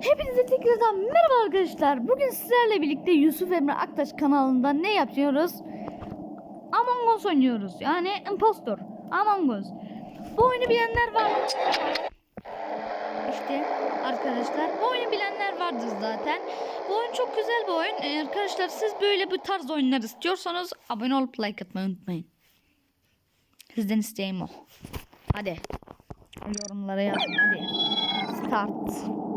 Hepinize tekrardan merhaba arkadaşlar. Bugün sizlerle birlikte Yusuf Emre Aktaş kanalında ne yapıyoruz? Among Us oynuyoruz. Yani Impostor. Among Us. Bu oyunu bilenler var? İşte arkadaşlar bu oyunu bilenler vardır zaten. Bu oyun çok güzel bir oyun. Ee, arkadaşlar siz böyle bu tarz oyunlar istiyorsanız abone olup like atmayı unutmayın. Sizden isteğim o. Hadi. Yorumlara yazın hadi. Start.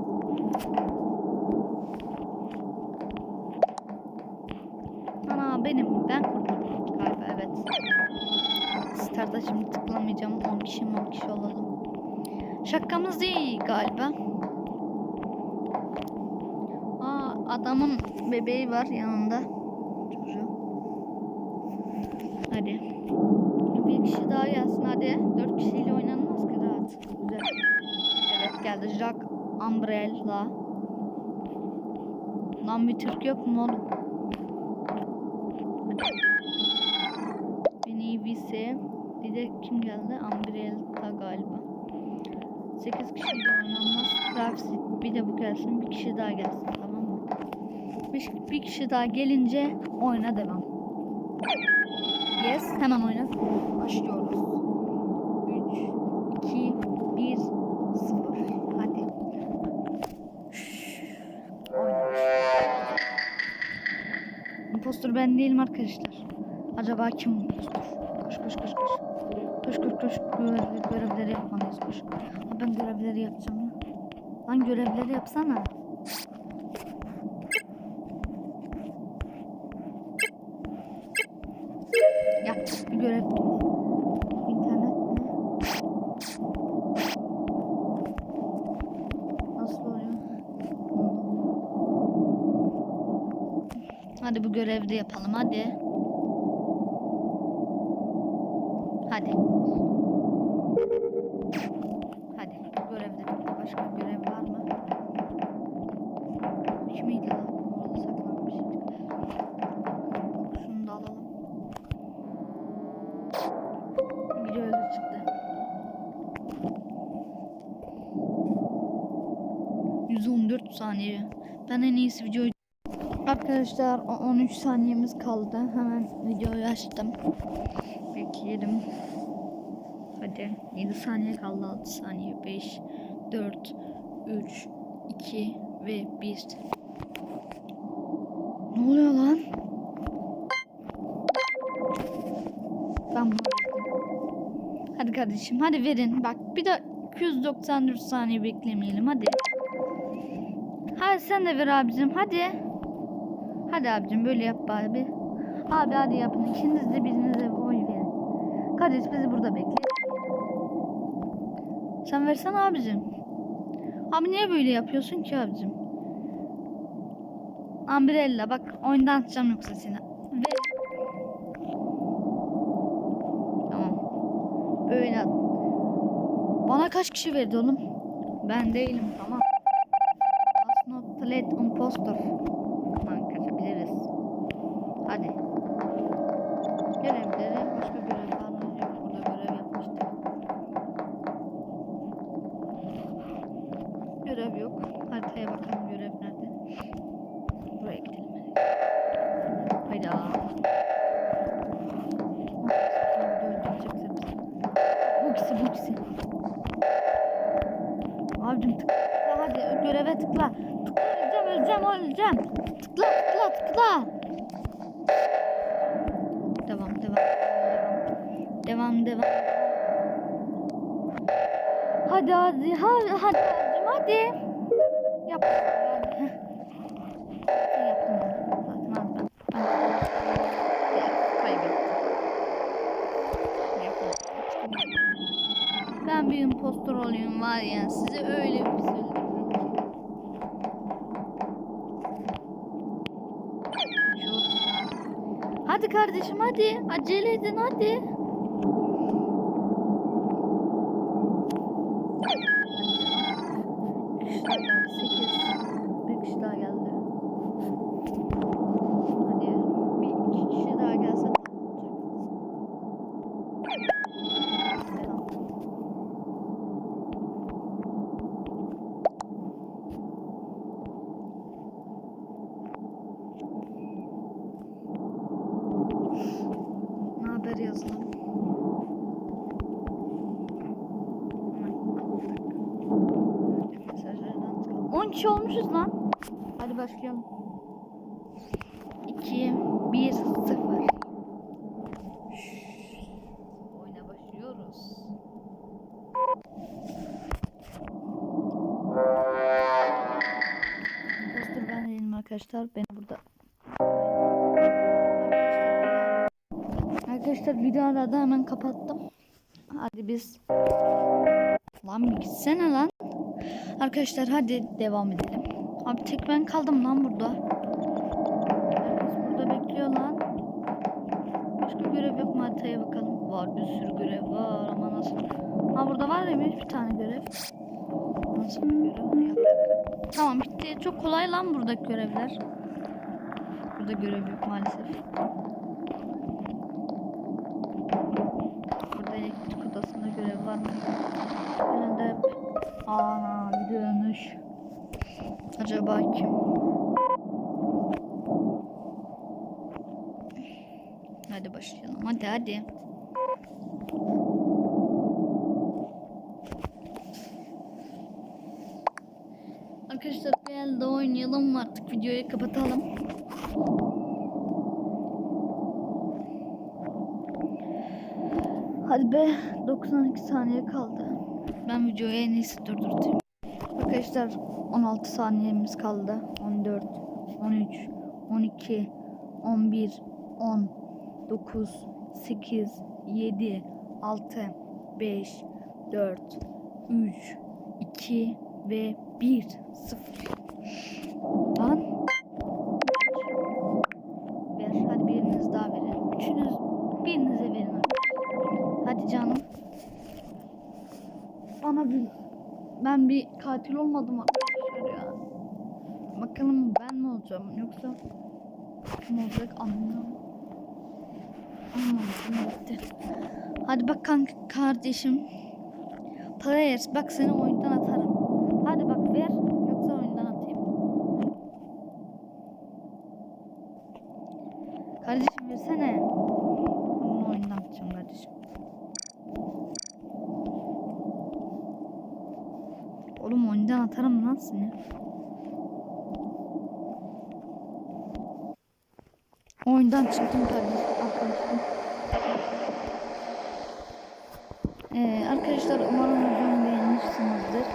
Ana benim. Ben kurdum galiba evet. Start'a şimdi tıklamayacağım. 10 kişi 10 kişi olalım. Şakamız değil galiba. Aa adamın bebeği var yanında. Çocuğu. Hadi. Bir kişi daha gelsin hadi. 4 kişiyle oynanmaz ki rahat. Güzel. Evet geldi. Jack Umbrella. Lan bir Türk yok mu oğlum? Beni Vise. Bir de kim geldi? Umbrella galiba. 8 kişiyle oynanmaz. Travis bir de bu gelsin. Bir kişi daha gelsin tamam mı? Bir, bir kişi daha gelince oyuna devam. Yes. Hemen oyna. Başlıyoruz. Impostor ben değilim arkadaşlar. Acaba kim impostor? Koş koş koş koş. Koş koş koş. Görev, görevleri yapmalıyız koş. Ben görevleri yapacağım ya. Lan görevleri yapsana. Yap bir görev. İnternet mi? Nasıl oluyor? Hadi bu görevi de yapalım hadi. Hadi. Hadi görevde. Başka görev var mı? Müydü lan? Orada saklanmış. Şunu da alalım. Biri öldü çıktı. 114 saniye. Ben en iyisi videoyu Arkadaşlar o- 13 saniyemiz kaldı. Hemen videoyu açtım. Bekleyelim. Hadi 7 saniye kaldı 6 saniye 5 4 3 2 ve 1 Ne oluyor lan? Ben. Hadi kardeşim hadi verin. Bak bir de 294 saniye beklemeyelim hadi. Hadi sen de ver abicim hadi. Hadi abicim böyle yap abi. Abi hadi yapın. İkiniz de birinize oy verin. Kardeş bizi burada bekle. Sen versene abicim. Abi niye böyle yapıyorsun ki abicim? Umbrella bak oyundan atacağım yoksa seni. Ver. Tamam. Böyle at. Bana kaç kişi verdi oğlum? Ben değilim tamam. Must not let impostor. Tamam kaçabiliriz. Hadi. Görevleri başka görev var mı? Yok burada görev yapmıştık. Görev yok. Haritaya bakalım görev nerede. Buraya gidelim. Hayda. Bu ikisi bu ikisi. Abicim tıkla hadi göreve tıkla. Tıkla öleceğim öleceğim öleceğim. Tıkla tıkla tıkla. Devam devam. Devam devam. devam. Hadi hadi hadi hadi hadi. Yap. Hadi kardeşim hadi acele edin hadi. Bir kişi daha geldi. Sekiz. Bir kişi daha geldi. Hadi. Bir iki kişi daha gelse tamam olacak. Selam. 10 kişi olmuşuz lan. Hadi başlayalım. 2 1 0 Oyuna başlıyoruz. Arkadaşlar ben değilim arkadaşlar. Beni burada Arkadaşlar videoyu da hemen kapattım. Hadi biz Lan gitsene lan. Arkadaşlar hadi devam edelim. Abi tek ben kaldım lan burada. Herkes burada bekliyor lan. Başka görev yok mu haritaya bakalım. Var bir sürü görev var ama nasıl. Ha burada var ya bir tane görev. Nasıl bir görev? Tamam bitti. Çok kolay lan buradaki görevler. Burada görev yok maalesef. Burada elektrik odasında görev var mı? Önünde Aa bir de ölmüş. Acaba kim? Hadi başlayalım. Hadi hadi. Arkadaşlar bir elde oynayalım artık videoyu kapatalım. Hadi be 92 saniye kaldı. Ben videoyu en iyisi durdurtayım. Arkadaşlar 16 saniyemiz kaldı. 14, 13, 12, 11, 10, 9, 8, 7, 6, 5, 4, 3, 2 ve 1, 0. Lan. Ver. Hadi biriniz daha verin. Üçünüz birinize verin. arkadaşlar. Hadi canım. Bana bir ben bir katil olmadım arkadaşlar ya. Bakalım ben mi olacağım yoksa kim olacak anlamıyorum. Anlamadım gitti. Hadi bak kanka kardeşim. Players bak seni oyundan atarım. Hadi bak ver yoksa oyundan atayım. Kardeşim versene. Bunu oyundan atacağım kardeşim. Oyundan atarım lan seni. Oyundan çıktım kardeşim arkadaşım. Ee, arkadaşlar umarım videomu beğenmişsinizdir.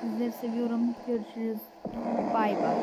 Sizleri seviyorum. Görüşürüz. Bay bay.